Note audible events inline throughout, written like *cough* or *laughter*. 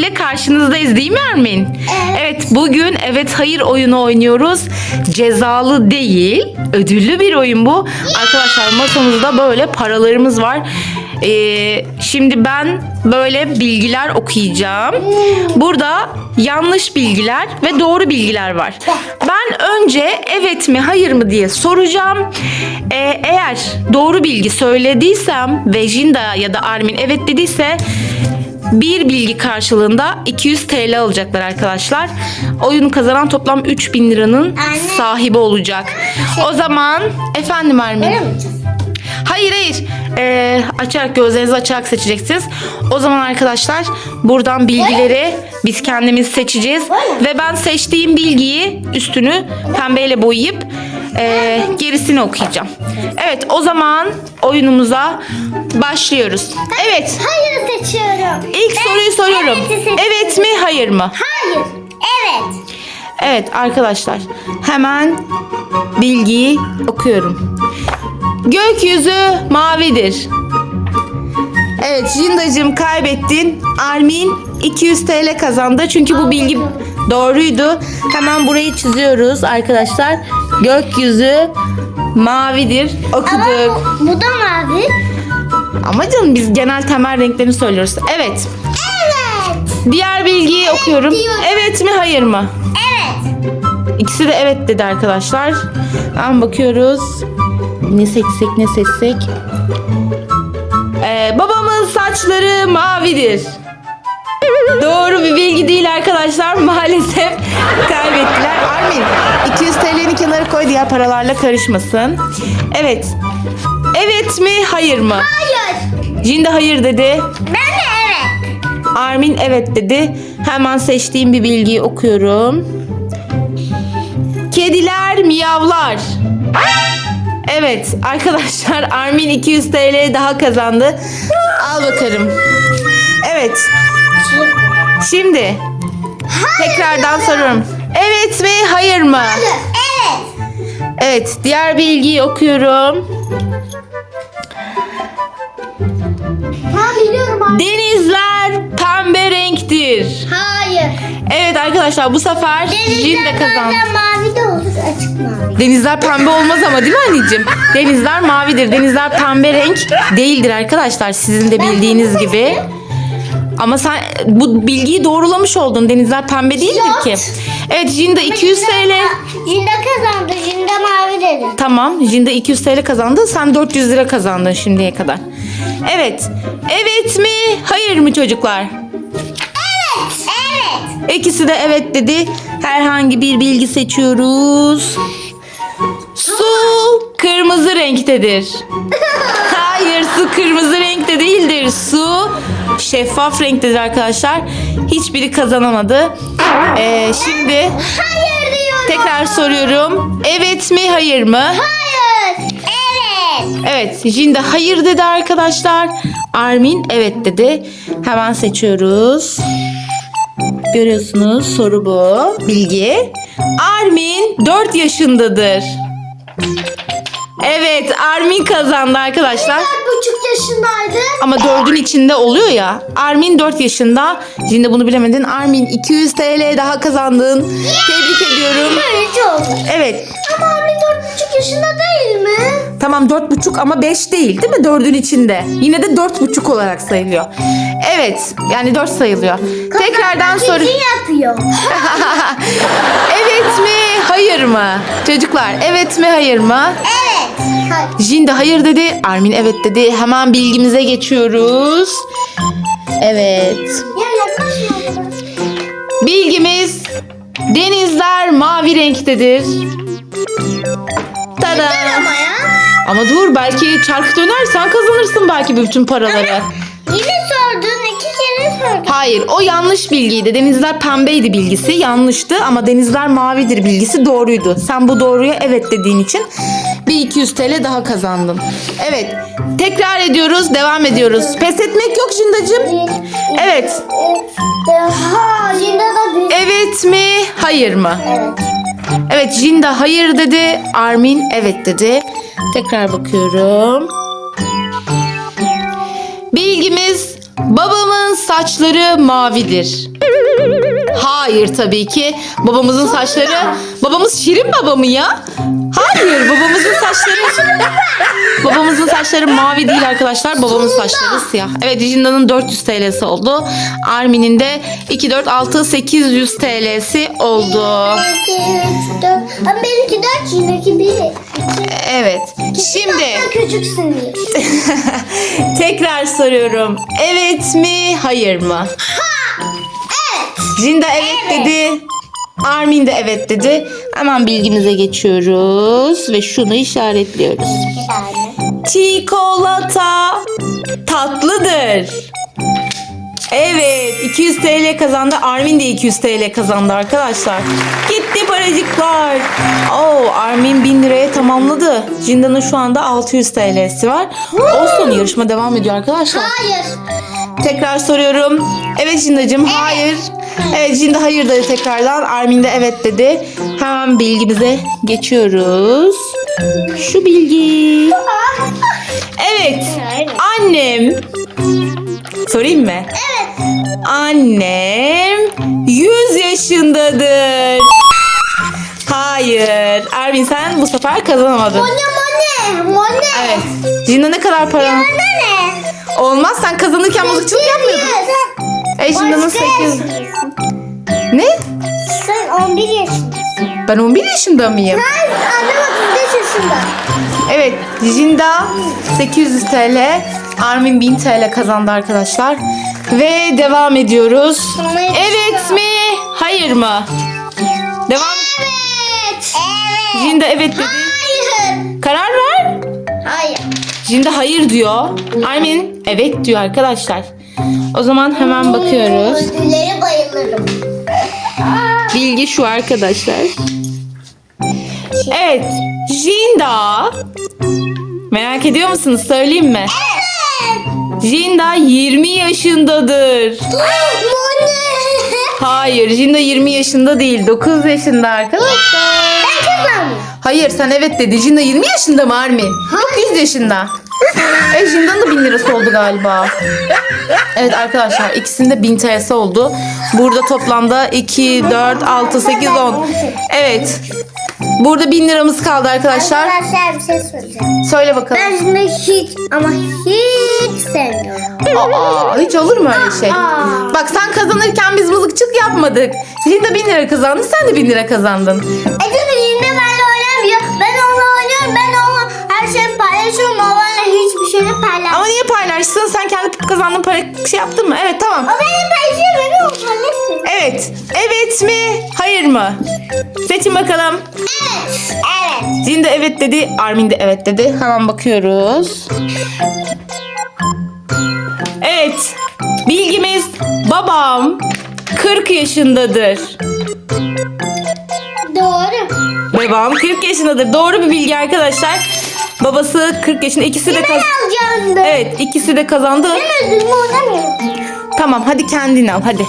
ile karşınızdayız değil mi Ermin? Evet bugün evet hayır oyunu oynuyoruz. Cezalı değil ödüllü bir oyun bu. Arkadaşlar masamızda böyle paralarımız var. Ee, şimdi ben böyle bilgiler okuyacağım. Burada yanlış bilgiler ve doğru bilgiler var. Ben önce evet mi hayır mı diye soracağım. Ee, eğer doğru bilgi söylediysem ve Jinda ya da Armin evet dediyse bir bilgi karşılığında 200 TL alacaklar arkadaşlar. Oyunu kazanan toplam 3000 liranın Anne. sahibi olacak. O zaman efendim yapacağız? Hayır hayır. Ee, açarak gözlerinizi açarak seçeceksiniz. O zaman arkadaşlar buradan bilgileri biz kendimiz seçeceğiz. Ve ben seçtiğim bilgiyi üstünü pembeyle boyayıp e, gerisini okuyacağım. Evet o zaman oyunumuza başlıyoruz. Evet Hayır seçiyorum. ilk soruyu soruyorum. seçiyorum. Evet mi hayır mı? Hayır. Evet. Evet arkadaşlar hemen bilgiyi okuyorum. Gökyüzü mavidir. Evet Jindacığım kaybettin. Armin 200 TL kazandı. Çünkü bu bilgi doğruydu. Hemen burayı çiziyoruz arkadaşlar. Gökyüzü mavidir. Ama Okuduk. bu, bu da mavi. Ama canım biz genel temel renklerini söylüyoruz. Evet. Evet. Diğer bilgiyi okuyorum. diyorum. Evet mi hayır mı? Evet. İkisi de evet dedi arkadaşlar. Hemen bakıyoruz. Ne seçsek ne seçsek. Ee, babamın saçları mavidir. Doğru bir bilgi değil arkadaşlar. Maalesef kaybettiler. Armin 200 TL'ni kenara koy diğer paralarla karışmasın. Evet. Evet mi hayır mı? Hayır. Cin de hayır dedi. Ben de evet. Armin evet dedi. Hemen seçtiğim bir bilgiyi okuyorum. Kediler miyavlar. Evet arkadaşlar Armin 200 TL daha kazandı. Al bakalım. Evet. Şimdi tekrardan soruyorum. Evet mi hayır mı? Hayır. Evet. Evet diğer bilgiyi okuyorum. Biliyorum. Denizler pembe renktir. Hayır. Evet arkadaşlar bu sefer Jin de kazandı. bazen mavi de olur açık mavi. Denizler pembe olmaz ama değil mi anneciğim? Denizler mavidir. Denizler pembe renk değildir arkadaşlar. Sizin de bildiğiniz gibi. Ama sen bu bilgiyi doğrulamış oldun. Denizler pembe değildir Yok. ki. Evet Jinda 200 TL. Jinda kazandı. Jinda mavi dedi. Tamam Jinda 200 TL kazandı. Sen 400 lira kazandın şimdiye kadar. Evet. Evet mi? Hayır mı çocuklar? Evet. Evet. İkisi de evet dedi. Herhangi bir bilgi seçiyoruz. Su kırmızı renktedir. *laughs* Hayır su kırmızı renkte değildir. Su şeffaf renktedir arkadaşlar. Hiçbiri kazanamadı. Ee, şimdi Hayır diyorum. tekrar soruyorum. Evet mi hayır mı? Hayır. Evet. Evet Jinda hayır dedi arkadaşlar. Armin evet dedi. Hemen seçiyoruz. Görüyorsunuz soru bu. Bilgi. Armin 4 yaşındadır. Evet Armin kazandı arkadaşlar. Dört buçuk yaşındaydı. Ama dördün içinde oluyor ya. Armin 4 yaşında. Jinda bunu bilemedin. Armin 200 TL daha kazandın. Tebrik ediyorum. Evet. Ama dört buçuk yaşında değil mi? Tamam dört buçuk ama beş değil değil mi? Dördün içinde. Yine de dört buçuk olarak sayılıyor. Evet yani dört sayılıyor. Tekrardan soru. Cici yapıyor. *laughs* evet mi hayır mı? Çocuklar evet mi hayır mı? Evet. Jin de hayır dedi. Armin evet dedi. Hemen bilgimize geçiyoruz. Evet. Bilgimiz denizler mavi renktedir. Tada. Ama dur belki çark dönersen kazanırsın belki bütün paraları. Yine sordun. iki kere sordun. Hayır o yanlış bilgiydi. Denizler pembeydi bilgisi yanlıştı ama denizler mavidir bilgisi doğruydu. Sen bu doğruya evet dediğin için bir 200 TL daha kazandın. Evet tekrar ediyoruz devam ediyoruz. Pes etmek yok Jindacığım. Evet Ha, Jinda da bir. evet mi hayır mı? Evet. Evet Jinda hayır dedi. Armin evet dedi. Tekrar bakıyorum. Bilgimiz babamın saçları mavidir. Hayır tabii ki. Babamızın saçları... Babamız Şirin baba mı ya? Hayır babamızın saçları... babamızın saçları mavi değil arkadaşlar. Babamın saçları siyah. Evet Cinda'nın 400 TL'si oldu. Armin'in de 2, 4, 6, 800 TL'si oldu. 2, 3, 4. Ama benimki 4, yineki 1. Evet. Şimdi küçüksün diye. *laughs* tekrar soruyorum. Evet mi hayır mı? Evet. Jinda evet, dedi. Armin de evet dedi. Hemen bilgimize geçiyoruz ve şunu işaretliyoruz. Çikolata tatlıdır. Evet 200 TL kazandı. Armin de 200 TL kazandı arkadaşlar. Gitti paracıklar. Oo, Armin 1000 liraya tamamladı. Jinda'nın şu anda 600 TL'si var. Olsun yarışma devam ediyor arkadaşlar. Hayır. Tekrar soruyorum. Evet Jinda'cığım hayır. Evet Jinda hayır dedi tekrardan. Armin de evet dedi. Hemen bilgimize geçiyoruz. Şu bilgi. Evet. Annem. Sorayım mı? Evet. Annem 100 yaşındadır. Hayır. Ervin sen bu sefer kazanamadın. Mone mone. Mone. Evet. Jinda ne kadar para? Ne? Olmaz sen kazanırken mızıkçılık yapmıyordun. E Jinda'nın 8. Ne? Sen 11 yaşındasın. Ben 11 yaşında mıyım? Ben annem 35 yaşında. Evet, Jinda 800 TL, Armin 1000 TL kazandı arkadaşlar. Ve devam ediyoruz. Evet mi? Hayır mı? Devam. Evet. Evet. Jinda evet dedi. Hayır. Karar ver. Hayır. Jinda hayır diyor. Armin evet diyor arkadaşlar. O zaman hemen bakıyoruz. Ödüllere bayılırım. Bilgi şu arkadaşlar. Evet, Jinda. Merak ediyor musunuz? Söyleyeyim mi? Jinda 20 yaşındadır. Hayır, Jinda 20 yaşında değil. 9 yaşında arkadaşlar. Ben kazandım. Hayır, sen evet dedi. Jinda 20 yaşında mı Armin? 900 yaşında. E Jinda'nın da 1000 lirası oldu galiba. Evet arkadaşlar ikisinde 1000 TL'si oldu. Burada toplamda 2, 4, 6, 8, 10. Evet. Burada 1000 liramız kaldı arkadaşlar. Arkadaşlar bir şey söyleyeceğim. Söyle bakalım. Ben şimdi hiç ama hiç sevmiyorum. Aa, hiç olur mu öyle şey? Aa. Bak sen kazanırken biz mızıkçılık yapmadık. Jinda 1000 lira kazandı, sen de 1000 lira kazandın. Ece yine benimle oynamıyor. Ben onunla oynuyorum. Ben kendi kazandığın para şey yaptın mı? Evet tamam. O benim paylaşıyor. Benim o. Evet. Evet mi? Hayır mı? Seçin bakalım. Evet. Evet. Jinda evet dedi, Armin de evet dedi. Hemen bakıyoruz. Evet. Bilgimiz babam 40 yaşındadır. Doğru. Babam 40 yaşındadır. Doğru bir bilgi arkadaşlar. Babası 40 yaşında. İkisi de kaz Alacağım. Evet, ikisi de kazandı. Ödülümü oynamıyorum. Tamam, hadi kendin al hadi.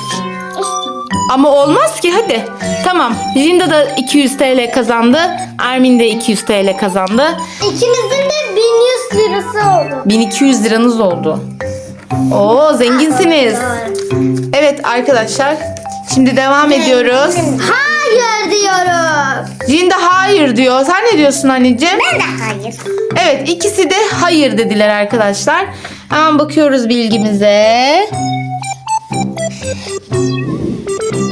Ama olmaz ki hadi. Tamam. Jinda da 200 TL kazandı. Armin de 200 TL kazandı. İkimizin de 1100 lirası oldu. 1200 liranız oldu. Oo zenginsiniz. Evet arkadaşlar. Şimdi devam ediyoruz. Hayır diyorum. Jinda hayır diyor. Sen ne diyorsun anneciğim? Ben de hayır. Evet ikisi de hayır dediler arkadaşlar. Hemen bakıyoruz bilgimize.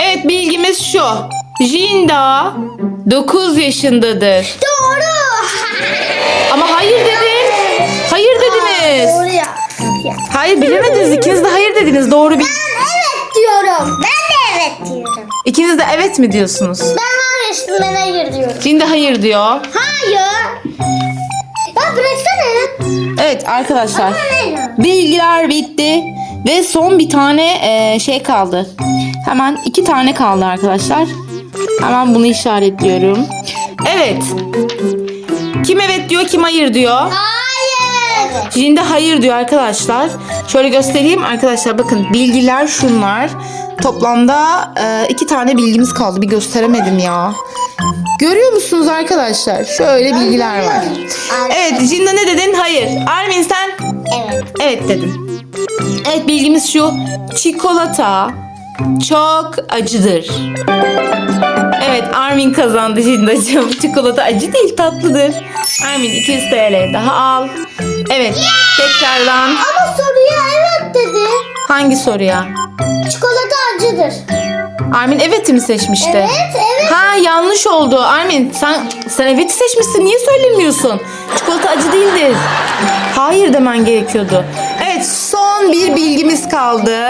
Evet bilgimiz şu. Jinda 9 yaşındadır. Doğru. Ama hayır dedin. Hayır dediniz. Doğru ya. Hayır bilemediniz. İkiniz de hayır dediniz. Doğru bil. Ben evet diyorum. Ben de evet diyorum. İkiniz de evet mi diyorsunuz? Ben hayır ben hayır diyorum. Jinda hayır diyor. Hayır. Ya bıraksana. Evet arkadaşlar. Hayır. Bilgiler bitti. Ve son bir tane e, şey kaldı. Hemen iki tane kaldı arkadaşlar. Hemen bunu işaretliyorum. Evet. Kim evet diyor kim hayır diyor. Hayır. Jinda hayır diyor arkadaşlar. Şöyle göstereyim arkadaşlar bakın bilgiler şunlar. Toplamda e, iki tane bilgimiz kaldı. Bir gösteremedim ya. Görüyor musunuz arkadaşlar? Şöyle bilgiler var. Evet Jinda ne dedin? Hayır. Armin sen Evet. evet dedin. Evet bilgimiz şu. Çikolata çok acıdır. Evet Armin kazandı Cindacığım. *laughs* Çikolata acı değil tatlıdır. Armin 200 TL daha al. Evet tekrardan Ama soruya evet dedi. Hangi soruya? Çikolata acıdır. Armin evet'i mi seçmişti? Evet evet. Ha yanlış oldu. Armin sen sen evet'i seçmişsin. Niye söylemiyorsun? Çikolata acı değildir. Hayır demen gerekiyordu. Evet son bir bilgimiz kaldı.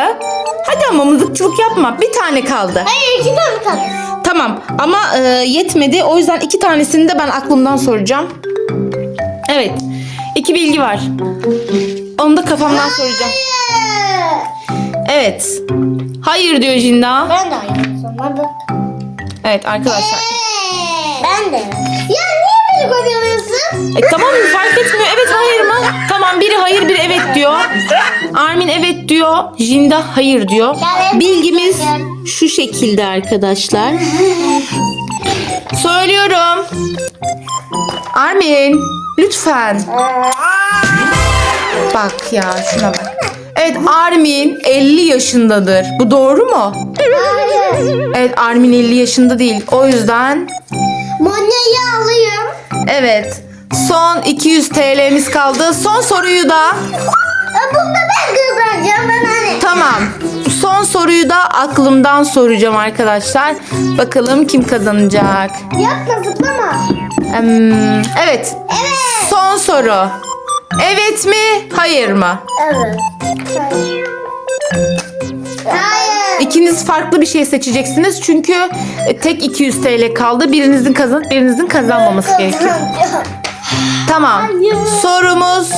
Hadi ama mızıkçılık yapma. Bir tane kaldı. Hayır iki tane kaldı. Tamam ama e, yetmedi. O yüzden iki tanesini de ben aklımdan soracağım. Evet. iki bilgi var. Onu da kafamdan soracağım. Evet. Hayır diyor Jinda. Ben de aynı sormadım. Evet arkadaşlar. Ben de. Ya niye beni kopyalıyorsun? E, tamam mı? Fark etmiyor. Evet hayır mı? Tamam biri hayır biri evet diyor. Armin evet diyor. Jinda hayır diyor. Bilgimiz şu şekilde arkadaşlar. Söylüyorum. Armin lütfen. Bak ya şuna bak. Evet Armin 50 yaşındadır. Bu doğru mu? Evet Armin 50 yaşında değil. O yüzden Monya'yı alayım. Evet. Son 200 TL'miz kaldı. Son soruyu da E, Bunda ben kazanacağım ben hani. tamam. Son soruyu da aklımdan soracağım arkadaşlar. Bakalım kim kazanacak. Yapma zıplama. Evet. Evet. Son soru. Evet mi? Hayır mı? Evet. Hayır. Hayır. İkiniz farklı bir şey seçeceksiniz. Çünkü tek 200 TL kaldı. Birinizin kazanıp birinizin kazanmaması gerekiyor. Tamam. Sorumuz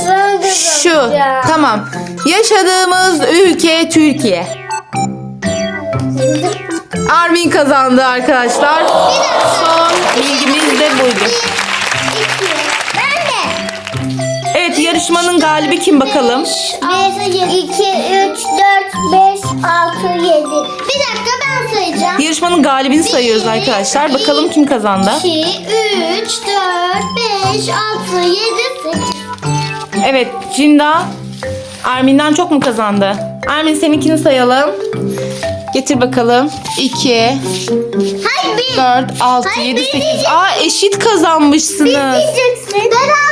şu. Tamam. Yaşadığımız ülke Türkiye. Armin kazandı arkadaşlar. Son galibi kim bakalım? 1, 2, 3, 4, 5, 6, 7. Bir dakika ben sayacağım. Yarışmanın galibini sayıyoruz arkadaşlar. Bakalım kim kazandı? 2, 3, 4, 5, 6, 7, 8. Evet Cinda Armin'den çok mu kazandı? Armin seninkini sayalım. Getir bakalım. 2, Hayır bir. 4, 6, Hayır, 7, bir 8. diyecek. Aa eşit kazanmışsınız. Diyeceksin. Berabere.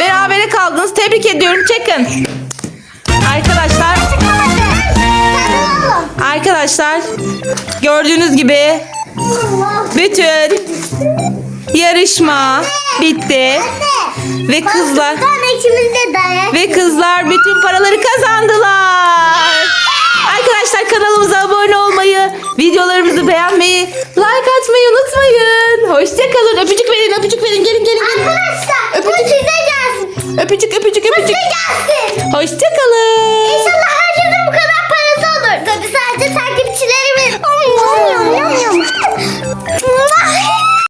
Berabere kaldınız. Tebrik ediyorum. Çekin. Arkadaşlar, arkadaşlar gördüğünüz gibi bütün yarışma bitti ve kızlar ve kızlar bütün paraları kazandılar. Arkadaşlar kanalımıza abone olmayı, videolarımızı beğenmeyi, like atmayı unutmayın. Hoşçakalın. Öpücük verin, öpücük verin. Gelin, gelin, gelin. Arkadaşlar bu Öpücük. size gelsin. Öpücük öpücük öpücük. Hoşça gelsin. Hoşça kalın. İnşallah her yerim